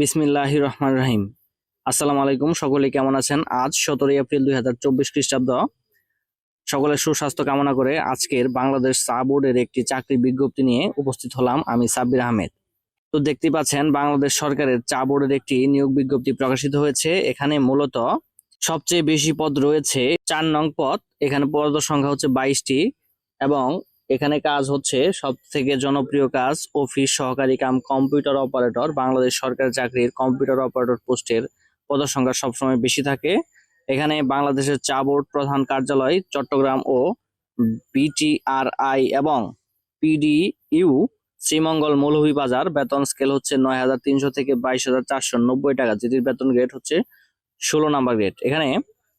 বিসমিল্লাহ রহমান রাহিম। আসসালামু আলাইকুম, সকলে কেমন আছেন? আজ সতেরোই এপ্রিল দুই হাজার চব্বিশ খ্রিস্টাব্দ। সকলের সুস্বাস্থ্য কামনা করে আজকের বাংলাদেশ চা বোর্ডের একটি চাকরি বিজ্ঞপ্তি নিয়ে উপস্থিত হলাম আমি সাব্বির আহমেদ। তো দেখতে পাচ্ছেন, বাংলাদেশ সরকারের চা বোর্ডের একটি নিয়োগ বিজ্ঞপ্তি প্রকাশিত হয়েছে। এখানে মূলত সবচেয়ে বেশি পদ রয়েছে চার নং পদ। এখানে পদ সংখ্যা হচ্ছে বাইশটি এবং এখানে কাজ হচ্ছে সব থেকে জনপ্রিয় কাজ অফিস সহকারী কাম কম্পিউটার অপারেটর। বাংলাদেশ সরকারি চাকরির কম্পিউটার অপারেটর পোস্টের পদের সংখ্যা সবসময় বেশি থাকে। এখানে বাংলাদেশের চা বোর্ড প্রধান কার্যালয় চট্টগ্রাম ও বিটিআরআই এবং পিডিইউ শ্রীমঙ্গল মৌলভী বাজার বেতন স্কেল হচ্ছে নয় হাজার তিনশো থেকে বাইশ হাজার চারশো নব্বই টাকা। যেটির বেতন গ্রেড হচ্ছে ষোলো নাম্বার গ্রেড এখানে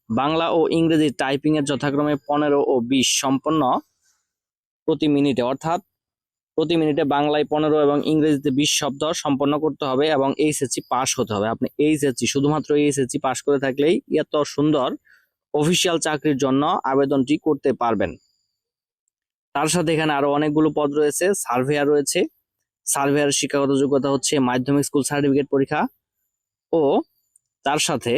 বাংলা ও ইংরেজি টাইপিং এর যথাক্রমে পনেরো ও বিশ সম্পন্ন প্রতি মিনিটে, অর্থাৎ প্রতি মিনিটে বাংলায় পনেরো এবং ইংরেজিতে বিশ শব্দ সম্পন্ন করতে হবে এবং এইচএসসি পাস হতে হবে। আপনি এইচএসসি শুধুমাত্র এইচএসসি পাস করে থাকলেই এত সুন্দর অফিসিয়াল চাকরির জন্য আবেদনটি করতে পারবেন। তার সাথে এখানে আরও অনেকগুলো পদ রয়েছে সার্ভেয়ার রয়েছে। সার্ভেয়ার শিক্ষাগত যোগ্যতা হচ্ছে মাধ্যমিক স্কুল সার্টিফিকেট পরীক্ষা ও তার সাথে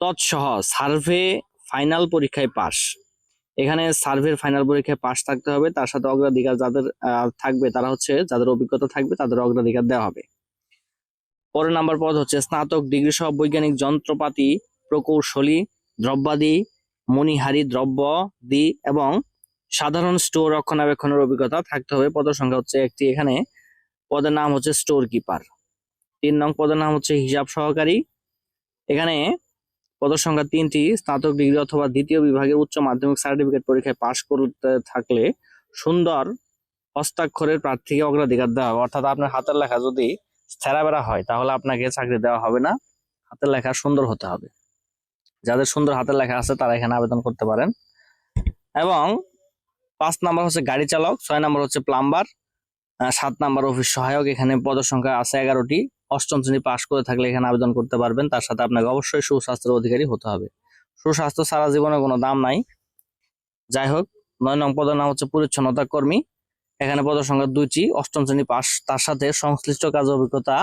তৎসহ সার্ভে ফাইনাল পরীক্ষায় পাস এখানে সার্ভের ফাইনাল পরীক্ষায় পাশ থাকতে হবে। তার সাথে অগ্রাধিকার যাদের থাকবে তারা হচ্ছে, যাদের অভিজ্ঞতা থাকবে তাদের অগ্রাধিকার দেওয়া হবে। পরের নাম্বার পদ হচ্ছে স্নাতক ডিগ্রি সহ বৈজ্ঞানিক যন্ত্রপাতি, প্রকৌশলী, দ্রব্যাদি, মণিহারি দ্রব্য, দি এবং সাধারণ স্টোর রক্ষণাবেক্ষণের অভিজ্ঞতা থাকতে হবে। পদের সংখ্যা হচ্ছে একটি। এখানে পদের নাম হচ্ছে স্টোর কিপার তিন নং পদের নাম হচ্ছে হিসাব সহকারী। এখানে পদের সংখ্যা তিনটি, স্নাতক ডিগ্রি অথবা দ্বিতীয় বিভাগে উচ্চ মাধ্যমিক সার্টিফিকেট পরীক্ষায় পাশ করতে থাকলে সুন্দর হস্তাক্ষরের প্রার্থীকে অগ্রাধিকার দেওয়া হবে। অর্থাৎ আপনার হাতের লেখা যদি ছেঁড়াবেড়া হয়, তাহলে আপনাকে চাকরি দেওয়া হবে না। হাতের লেখা সুন্দর হতে হবে। যাদের সুন্দর হাতের লেখা আছে, তারা এখানে আবেদন করতে পারেন। এবং পাঁচ নাম্বার হচ্ছে গাড়ি চালক, ছয় নাম্বার হচ্ছে প্লাম্বার সাত নাম্বার অফিস সহায়ক। এখানে পদের সংখ্যা আছে এগারোটি। অষ্টম শ্রেণি পাশ করে থাকলে এখানে আবেদন করতে পারবেন। তার সাথে আপনাকে অবশ্যই সুস্বাস্থ্যের অধিকারী হতে হবে। সুস্বাস্থ্য সারা জীবনে কোনো দাম নাই। যাই হোক, নয় নং পদের নাম হচ্ছে পরিচ্ছন্নতা কর্মী। এখানে পদের সংখ্যা দুইটি, অষ্টম শ্রেণি পাশ। তার সাথে সংশ্লিষ্ট কাজ অভিজ্ঞতা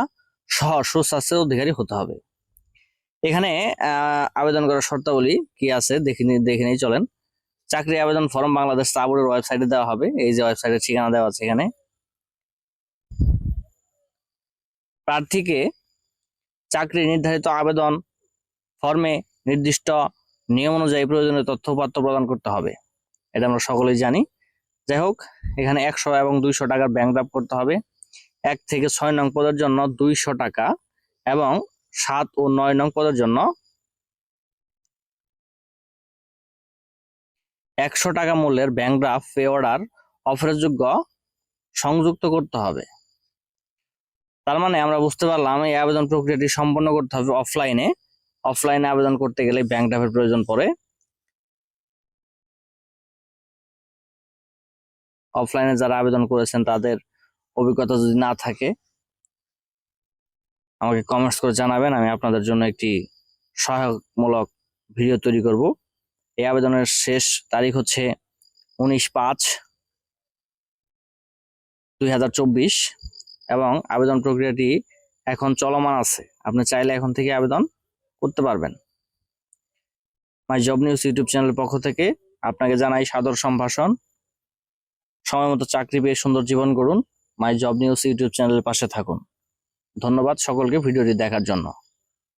সহ সুস্বাস্থ্যের অধিকারী হতে হবে। এখানে আবেদন করার শর্তাবলী কি আছে দেখে দেখে নিয়ে চলেন। চাকরি আবেদন ফর্ম বাংলাদেশ চা বোর্ডের ওয়েবসাইটে দেওয়া হবে। এই যে ওয়েবসাইটের ঠিকানা দেওয়া আছে এখানে। প্রার্থীকে চাকরি নির্ধারিত আবেদন ফর্মে নির্দিষ্ট নিয়ম অনুযায়ী প্রয়োজনীয় তথ্যপত্র প্রদান করতে হবে। এটা আমরা সকলেই জানি। যাই হোক, এখানে একশো এবং দুইশো টাকার ব্যাংক ড্রাফট করতে হবে। এক থেকে ছয় নং পদের জন্য দুইশো টাকা এবং সাত ও নয় নং পদের জন্য একশো টাকা মূল্যের ব্যাংক ড্রাফট পে অর্ডার অফারের যোগ্য সংযুক্ত করতে হবে। তার মানে আমরা বুঝতে পারলাম এই আবেদন প্রক্রিয়াটি সম্পন্ন করতে হবে অফলাইনে অফলাইনে আবেদন করতে গেলে ব্যাংক ড্রাফের প্রয়োজন পড়ে। অফলাইনে যারা আবেদন করেছেন, তাদের অভিজ্ঞতা যদি না থাকে, আমাকে কমেন্টস করে জানাবেন, আমি আপনাদের জন্য একটি সহায়কমূলক ভিডিও তৈরি করব। এই আবেদনের শেষ তারিখ হচ্ছে উনিশ পাঁচ দুই হাজার চব্বিশ। এবং আবেদন প্রক্রিয়াটি এখন চলমান আছে। আপনি চাইলে এখন থেকে আবেদন করতে পারবেন। মাই জব নিউজ ইউটিউব চ্যানেলের পক্ষ থেকে আপনাকে জানাই সাদর সম্ভাষণ। সময় মতো চাকরি পেয়ে সুন্দর জীবন করুন মাই জব নিউজ ইউটিউব চ্যানেলের পাশে থাকুন। ধন্যবাদ সকলকে ভিডিওটি দেখার জন্য।